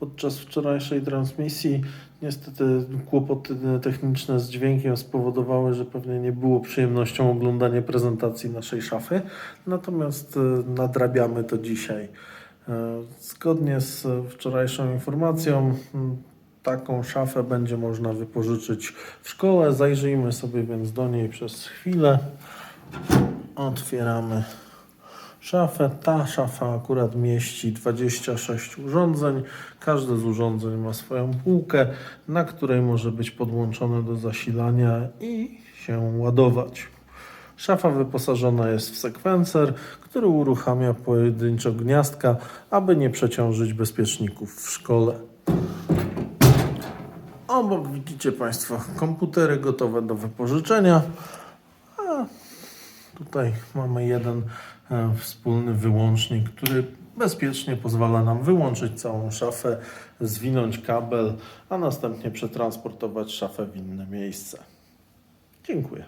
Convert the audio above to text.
Podczas wczorajszej transmisji niestety kłopoty techniczne z dźwiękiem spowodowały, że pewnie nie było przyjemnością oglądanie prezentacji naszej szafy. Natomiast e, nadrabiamy to dzisiaj. E, Zgodnie z wczorajszą informacją, taką szafę będzie można wypożyczyć w szkole. Zajrzyjmy sobie więc do niej przez chwilę. Otwieramy szafę. Ta szafa akurat mieści 26 urządzeń. Każde z urządzeń ma swoją półkę, na której może być podłączone do zasilania i się ładować. Szafa wyposażona jest w sekwencer, który uruchamia pojedynczo gniazdka, aby nie przeciążyć bezpieczników w szkole. Obok widzicie Państwo komputery gotowe do wypożyczenia. Tutaj mamy jeden e, wspólny wyłącznik, który bezpiecznie pozwala nam wyłączyć całą szafę, zwinąć kabel, a następnie przetransportować szafę w inne miejsce. Dziękuję.